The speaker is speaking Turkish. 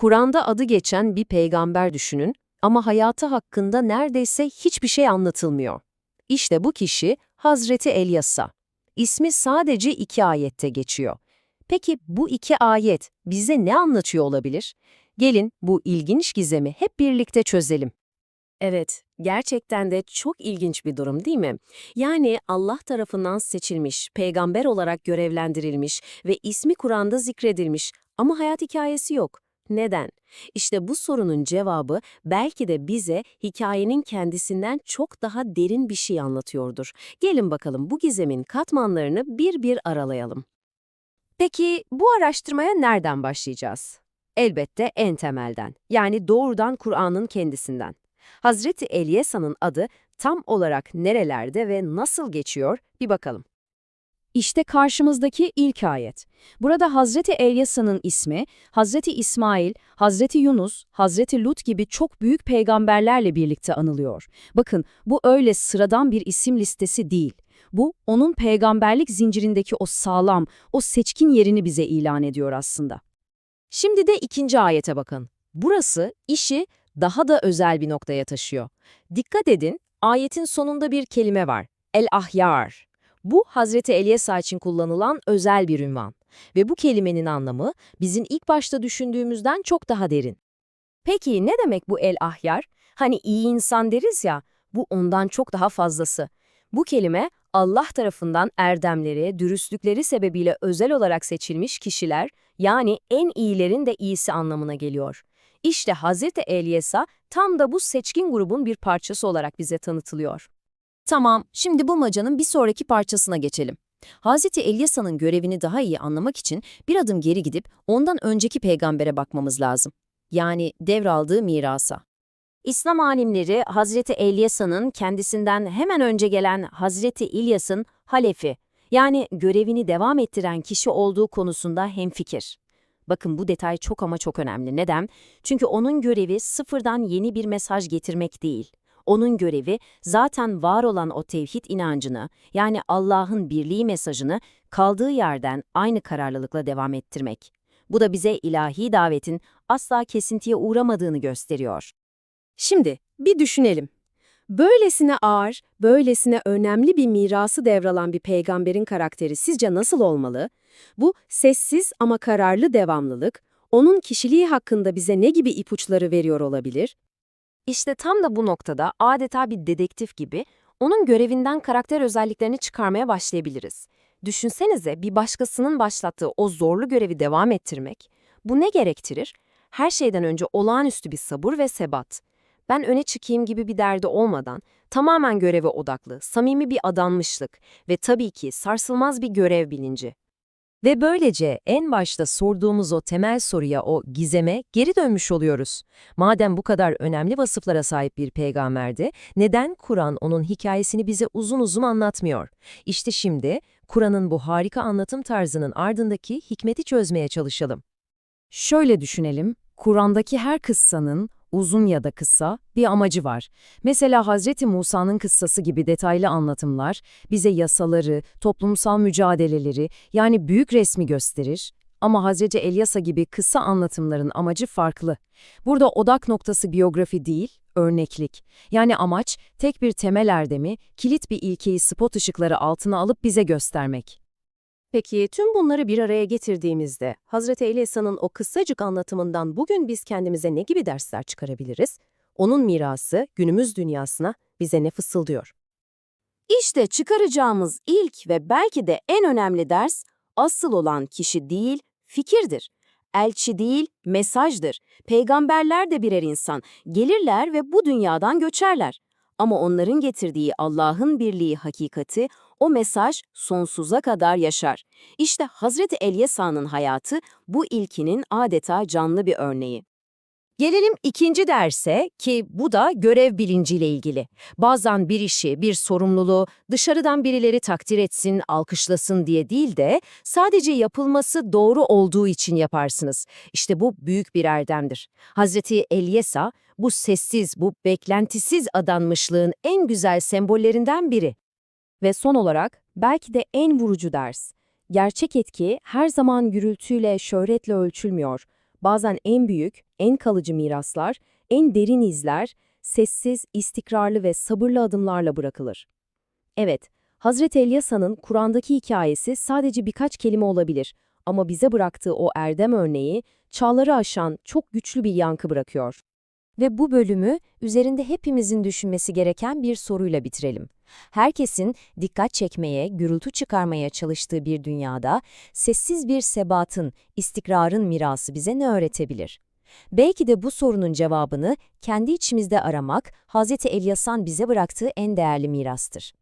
Kur'an'da adı geçen bir peygamber düşünün ama hayatı hakkında neredeyse hiçbir şey anlatılmıyor. İşte bu kişi Hazreti Elyasa. İsmi sadece iki ayette geçiyor. Peki bu iki ayet bize ne anlatıyor olabilir? Gelin bu ilginç gizemi hep birlikte çözelim. Evet, gerçekten de çok ilginç bir durum değil mi? Yani Allah tarafından seçilmiş, peygamber olarak görevlendirilmiş ve ismi Kur'an'da zikredilmiş ama hayat hikayesi yok. Neden? İşte bu sorunun cevabı belki de bize hikayenin kendisinden çok daha derin bir şey anlatıyordur. Gelin bakalım bu gizemin katmanlarını bir bir aralayalım. Peki bu araştırmaya nereden başlayacağız? Elbette en temelden, yani doğrudan Kur'an'ın kendisinden. Hazreti Elyesa'nın adı tam olarak nerelerde ve nasıl geçiyor bir bakalım. İşte karşımızdaki ilk ayet. Burada Hazreti Elyasa'nın ismi, Hazreti İsmail, Hazreti Yunus, Hazreti Lut gibi çok büyük peygamberlerle birlikte anılıyor. Bakın bu öyle sıradan bir isim listesi değil. Bu onun peygamberlik zincirindeki o sağlam, o seçkin yerini bize ilan ediyor aslında. Şimdi de ikinci ayete bakın. Burası işi daha da özel bir noktaya taşıyor. Dikkat edin, ayetin sonunda bir kelime var. El-Ahyar. Bu Hazreti Elyesa için kullanılan özel bir ünvan. Ve bu kelimenin anlamı bizim ilk başta düşündüğümüzden çok daha derin. Peki ne demek bu El-Ahyar? Hani iyi insan deriz ya, bu ondan çok daha fazlası. Bu kelime Allah tarafından erdemleri, dürüstlükleri sebebiyle özel olarak seçilmiş kişiler, yani en iyilerin de iyisi anlamına geliyor. İşte Hazreti Elyesa tam da bu seçkin grubun bir parçası olarak bize tanıtılıyor. Tamam, şimdi bu macanın bir sonraki parçasına geçelim. Hazreti Elyasa'nın görevini daha iyi anlamak için bir adım geri gidip ondan önceki peygambere bakmamız lazım. Yani devraldığı mirasa. İslam alimleri Hazreti Elyasa'nın kendisinden hemen önce gelen Hazreti İlyas'ın halefi, yani görevini devam ettiren kişi olduğu konusunda hemfikir. Bakın bu detay çok ama çok önemli. Neden? Çünkü onun görevi sıfırdan yeni bir mesaj getirmek değil. Onun görevi zaten var olan o tevhid inancını, yani Allah'ın birliği mesajını kaldığı yerden aynı kararlılıkla devam ettirmek. Bu da bize ilahi davetin asla kesintiye uğramadığını gösteriyor. Şimdi bir düşünelim. Böylesine ağır, böylesine önemli bir mirası devralan bir peygamberin karakteri sizce nasıl olmalı? Bu sessiz ama kararlı devamlılık, onun kişiliği hakkında bize ne gibi ipuçları veriyor olabilir? İşte tam da bu noktada adeta bir dedektif gibi onun görevinden karakter özelliklerini çıkarmaya başlayabiliriz. Düşünsenize bir başkasının başlattığı o zorlu görevi devam ettirmek. Bu ne gerektirir? Her şeyden önce olağanüstü bir sabır ve sebat. Ben öne çıkayım gibi bir derdi olmadan, tamamen göreve odaklı, samimi bir adanmışlık ve tabii ki sarsılmaz bir görev bilinci. Ve böylece en başta sorduğumuz o temel soruya, o gizeme geri dönmüş oluyoruz. Madem bu kadar önemli vasıflara sahip bir peygamberdi, neden Kur'an onun hikayesini bize uzun uzun anlatmıyor? İşte şimdi Kur'an'ın bu harika anlatım tarzının ardındaki hikmeti çözmeye çalışalım. Şöyle düşünelim, Kur'an'daki her kıssanın, uzun ya da kısa, bir amacı var. Mesela Hazreti Musa'nın kıssası gibi detaylı anlatımlar bize yasaları, toplumsal mücadeleleri yani büyük resmi gösterir. Ama Hazreti Elyasa gibi kısa anlatımların amacı farklı. Burada odak noktası biyografi değil, örneklik. Yani amaç tek bir temel erdemi, kilit bir ilkeyi spot ışıkları altına alıp bize göstermek. Peki tüm bunları bir araya getirdiğimizde Hazreti Elyasa'nın o kısacık anlatımından bugün biz kendimize ne gibi dersler çıkarabiliriz? Onun mirası günümüz dünyasına bize ne fısıldıyor? İşte çıkaracağımız ilk ve belki de en önemli ders asıl olan kişi değil, fikirdir. Elçi değil, mesajdır. Peygamberler de birer insan. Gelirler ve bu dünyadan göçerler. Ama onların getirdiği Allah'ın birliği hakikati, o mesaj sonsuza kadar yaşar. İşte Hazreti Elyesa'nın hayatı bu ilkinin adeta canlı bir örneği. Gelelim ikinci derse ki bu da görev bilinciyle ilgili. Bazen bir işi, bir sorumluluğu dışarıdan birileri takdir etsin, alkışlasın diye değil de sadece yapılması doğru olduğu için yaparsınız. İşte bu büyük bir erdemdir. Hazreti Elyesa bu sessiz, bu beklentisiz adanmışlığın en güzel sembollerinden biri. Ve son olarak belki de en vurucu ders. Gerçek etki her zaman gürültüyle, şöhretle ölçülmüyor. bazen en büyük, en kalıcı miraslar, en derin izler, sessiz, istikrarlı ve sabırlı adımlarla bırakılır. Evet, Hazreti Elyasa'nın Kur'an'daki hikayesi sadece birkaç kelime olabilir ama bize bıraktığı o erdem örneği, çağları aşan çok güçlü bir yankı bırakıyor. Ve bu bölümü üzerinde hepimizin düşünmesi gereken bir soruyla bitirelim. Herkesin dikkat çekmeye, gürültü çıkarmaya çalıştığı bir dünyada sessiz bir sebatın, istikrarın mirası bize ne öğretebilir? Belki de bu sorunun cevabını kendi içimizde aramak, Hz. Elyasan bize bıraktığı en değerli mirastır.